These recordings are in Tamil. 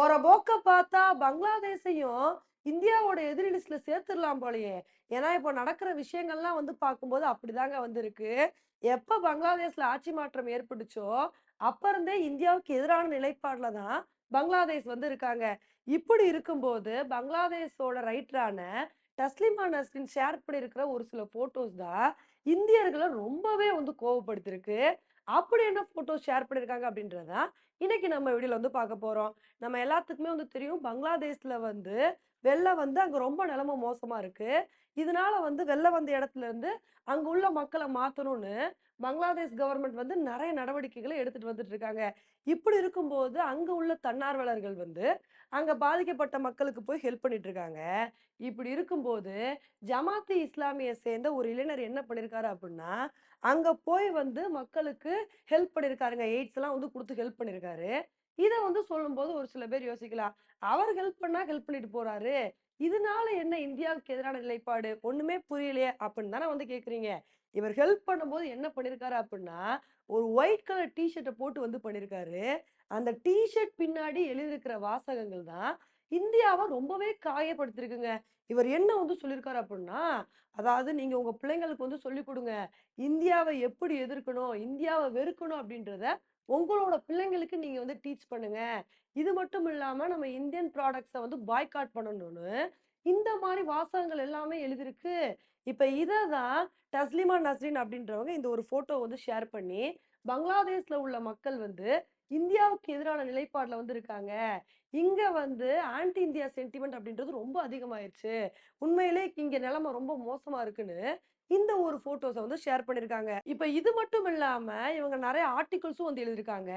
போற போக்க பார்த்தா பங்களாதேஷையும் இந்தியாவோட எதிரி லிஸ்ட்ல சேர்த்துடலாம் போலயே. ஏன்னா இப்போ நடக்கிற விஷயங்கள்லாம் வந்து பார்க்கும்போது அப்படிதாங்க வந்திருக்கு. எப்ப பங்களாதேஷ்ல ஆட்சி மாற்றம் ஏற்பட்டுச்சோ அப்ப இருந்தே இந்தியாவுக்கு எதிரான நிலைப்பாடுல தான் பங்களாதேஷ் வந்து இருக்காங்க இப்படி இருக்கும்போது பங்களாதேஷோட ரைட்டரான டஸ்லிமா நஸ்ரின் ஷேர் பண்ணியிருக்கிற ஒரு சில போட்டோஸ் தான் இந்தியர்களை ரொம்பவே வந்து கோவப்படுத்திருக்கு. அப்படி என்ன போட்டோஸ் ஷேர் பண்ணியிருக்காங்க அப்படின்றதான் இன்னைக்கு நம்ம வீடியோவில் வந்து பார்க்க போகிறோம் நம்ம எல்லாத்துக்குமே வந்து தெரியும். பங்களாதேஷ்ல வந்து வெள்ளம் வந்து அங்க ரொம்ப நிலைமை மோசமா இருக்கு. இதனால வந்து வெள்ளம் வந்த இடத்துல இருந்து அங்க உள்ள மக்களை மாத்தணும்னு பங்களாதேஷ் கவர்மெண்ட் வந்து நிறைய நடவடிக்கைகளை எடுத்துட்டு வந்துட்டு இருக்காங்க. இப்படி இருக்கும்போது அங்க உள்ள தன்னார்வலர்கள் வந்து அங்க பாதிக்கப்பட்ட மக்களுக்கு போய் ஹெல்ப் பண்ணிட்டு இருக்காங்க. இப்படி இருக்கும்போது ஜமாத்தி இஸ்லாமிய சேர்ந்த ஒரு இளைஞர் என்ன பண்ணிருக்காரு அப்படின்னா அங்க போய் வந்து மக்களுக்கு ஹெல்ப் பண்ணிருக்காருங்க. எய்ட்ஸ் எல்லாம் வந்து கொடுத்து ஹெல்ப் பண்ணிருக்காரு. இதை வந்து சொல்லும்போது ஒரு சில பேர் யோசிக்கலாம். அவர் ஹெல்ப் பண்ணா ஹெல்ப் பண்ணிட்டு போறாரு. இதனால என்ன இந்தியாவுக்கு எதிரான நிலைப்பாடு? ஒண்ணுமே புரியலையே அப்படின்னு தானே வந்து கேக்குறீங்க. இவர் ஹெல்ப் பண்ணும்போது என்ன பண்ணிருக்காரு அப்படின்னா ஒரு ஒயிட் கலர் டிஷர்ட்டை போட்டு வந்து பண்ணிருக்காரு. அந்த டிஷர்ட் பின்னாடி எழுதியிருக்கிற வாசகங்கள் தான் இந்தியாவை ரொம்பவே காயப்படுத்திருக்குங்க இவர் என்ன வந்து சொல்லியிருக்காரு அப்படின்னா அதாவது நீங்க உங்க பிள்ளைங்களுக்கு வந்து சொல்லிக் கொடுங்க இந்தியாவை எப்படி எதிர்க்கணும் இந்தியாவை வெறுக்கணும் அப்படின்றத உங்களோட பிள்ளைங்களுக்கு நீங்க வந்து டீச் பண்ணுங்க. இது மட்டும் இல்லாம நம்ம இந்தியன் ப்ராடக்ட்ஸை வந்து பாய்காட் பண்ணணும்னு இந்த மாதிரி வாசகங்கள் எல்லாமே எழுதிருக்கு இப்ப இதை தான் தஸ்லிமா நஸ்ரின் அப்படின்றவங்க இந்த ஒரு போட்டோ வந்து ஷேர் பண்ணி பங்களாதேஷ்ல உள்ள மக்கள் வந்து இந்தியாவுக்கு எதிரான நிலைப்பாடுல வந்து இருக்காங்க. இங்க வந்து ஆன்டி இந்தியா சென்டிமெண்ட் அப்படின்றது ரொம்ப அதிகமாயிருச்சு. உண்மையிலே இங்க நிலைமை ரொம்ப மோசமா இருக்குன்னு இந்த ஒரு போட்டோஸை வந்து ஷேர் பண்ணியிருக்காங்க. இப்போ இது மட்டும் இல்லாம இவங்க நிறைய ஆர்டிகல்ஸும் வந்து எழுதியிருக்காங்க.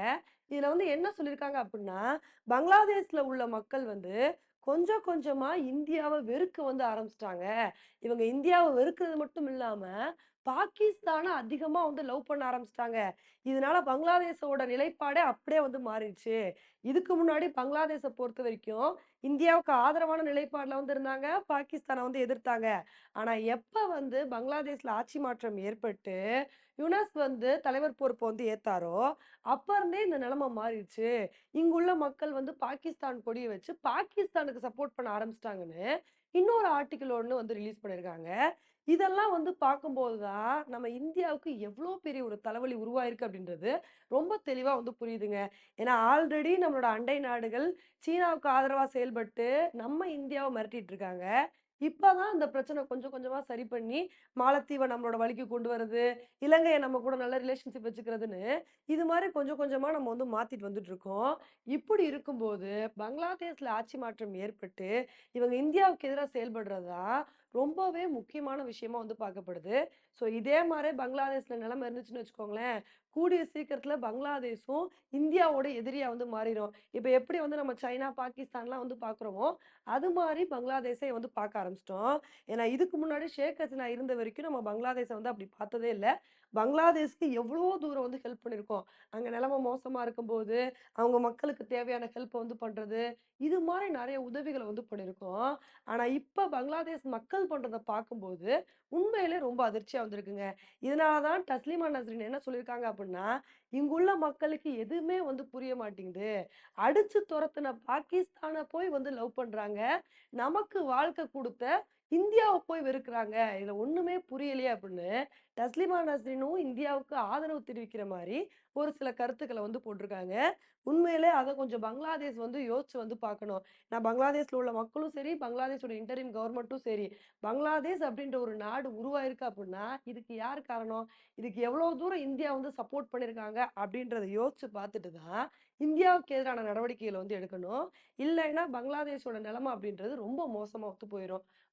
இதுல வந்து என்ன சொல்லியிருக்காங்க அப்படின்னா பங்களாதேஷ்ல உள்ள மக்கள் வந்து கொஞ்சம் கொஞ்சமா இந்தியாவை வெறுக்க வந்து ஆரம்பிச்சிட்டாங்க. இவங்க இந்தியாவை வெறுக்கிறது மட்டும் இல்லாம பாகிஸ்தானை அதிகமா வந்து லவ் பண்ண ஆரம்பிச்சிட்டாங்க. இதனால பங்களாதேஷோட நிலைப்பாடே அப்படியே வந்து மாறிடுச்சு. இதுக்கு முன்னாடி பங்களாதேஷை பொறுத்த வரைக்கும் இந்தியாவுக்கு ஆதரவான நிலைப்பாடுல வந்து இருந்தாங்க பாகிஸ்தானை வந்து எதிர்த்தாங்க. ஆனா எப்ப வந்து பங்களாதேஷ்ல ஆட்சி மாற்றம் ஏற்பட்டு யுனஸ் வந்து தலைவர் பொறுப்பை வந்து ஏத்தாரோ அப்ப இருந்தே இந்த நிலைமை மாறிடுச்சு. இங்குள்ள மக்கள் வந்து பாகிஸ்தான் கொடியை வச்சு பாகிஸ்தானுக்கு சப்போர்ட் பண்ண ஆரம்பிச்சிட்டாங்கன்னு இன்னொரு ஆர்டிக்கல் ஒன்று வந்து ரிலீஸ் பண்ணியிருக்காங்க இதெல்லாம் வந்து பார்க்கும்போது தான் நம்ம இந்தியாவுக்கு எவ்வளோ பெரிய ஒரு தலைவலி உருவாயிருக்கு அப்படின்றது ரொம்ப தெளிவாக வந்து புரியுதுங்க. ஏன்னா ஆல்ரெடி நம்மளோட அண்டை நாடுகள் சீனாவுக்கு ஆதரவாக செயல்பட்டு நம்ம இந்தியாவை மிரட்டிட்டு இருக்காங்க. இப்பதான் அந்த பிரச்சனை கொஞ்சம் கொஞ்சமாக சரி பண்ணி மாலத்தீவை நம்மளோட வழிக்கு கொண்டு வர்றது இலங்கையை நம்ம கூட நல்ல ரிலேஷன்ஷிப் வச்சுக்கிறதுன்னு இது மாதிரி கொஞ்சம் கொஞ்சமாக நம்ம வந்து மாற்றிட்டு வந்துட்டு இருக்கோம். இப்படி இருக்கும்போது பங்களாதேஷில் ஆட்சி மாற்றம் ஏற்பட்டு இவங்க இந்தியாவுக்கு எதிராக செயல்படுறதா? ரொம்பவே முக்கியமான விஷயமா வந்து பார்க்கப்படுது. ஸோ இதே மாதிரி பங்களாதேஷில் நிலைமை இருந்துச்சுன்னு வச்சுக்கோங்களேன். கூடிய சீக்கிரத்தில் பங்களாதேஷும் இந்தியாவோட எதிரியாக வந்து மாறிடும் இப்போ எப்படி வந்து நம்ம சைனா பாகிஸ்தான்லாம் வந்து பார்க்குறோமோ அது மாதிரி பங்களாதேஷை வந்து பார்க்க ஆரம்பிச்சிட்டோம். ஏன்னா இதுக்கு முன்னாடி ஷேக் ஹசினா இருந்த வரைக்கும் நம்ம பங்களாதேஷை வந்து அப்படி பார்த்ததே இல்லை. பங்களாதேஷ்க்கு எவ்வளோ தூரம் வந்து ஹெல்ப் பண்ணியிருக்கோம். அங்கே நிலமை மோசமாக இருக்கும்போது அவங்க மக்களுக்கு தேவையான ஹெல்ப்பை வந்து பண்ணுறது இது மாதிரி நிறைய உதவிகளை வந்து பண்ணியிருக்கோம். ஆனால் இப்போ பங்களாதேஷ் மக்கள் பண்றதை பார்க்கும்போது உண்மையிலே ரொம்ப அதிர்ச்சியா வந்திருக்குங்க. இதனால தான் டஸ்லிமா நஸ்ரின் என்ன சொல்லியிருக்காங்க அப்படின்னா இங்குள்ள மக்களுக்கு எதுவுமே வந்து புரிய மாட்டேங்குது. அடிச்சு துரத்துன பாகிஸ்தானை போய் வந்து லவ் பண்றாங்க. நமக்கு வாழ்க்கை கொடுத்த இந்தியாவை போய் வெறுக்கிறாங்க. இதில் ஒன்றுமே புரியலையே அப்படின்னு தஸ்லிமா நஸ்ரினும் இந்தியாவுக்கு ஆதரவு தெரிவிக்கிற மாதிரி ஒரு சில கருத்துக்களை வந்து போட்டிருக்காங்க. உண்மையிலே அதை கொஞ்சம் பங்களாதேஷ் வந்து யோசிச்சு வந்து பார்க்கணும். நான் பங்களாதேஷில் உள்ள மக்களும் சரி பங்களாதேஷோட இன்டரிம் கவர்மெண்ட்டும் சரி. பங்களாதேஷ் அப்படின்ற ஒரு நாடு உருவாயிருக்கு அப்படின்னா இதுக்கு யார் காரணம்? இதுக்கு எவ்வளோ தூரம் இந்தியா வந்து சப்போர்ட் பண்ணியிருக்காங்க அப்படின்றத யோசிச்சு பார்த்துட்டு தான் இந்தியாவுக்கு எதிரான நடவடிக்கைகளை வந்து எடுக்கணும். இல்லைன்னா பங்களாதேஷோட நிலைமை அப்படின்றது ரொம்ப மோசமாக ஒத்து போயிடும்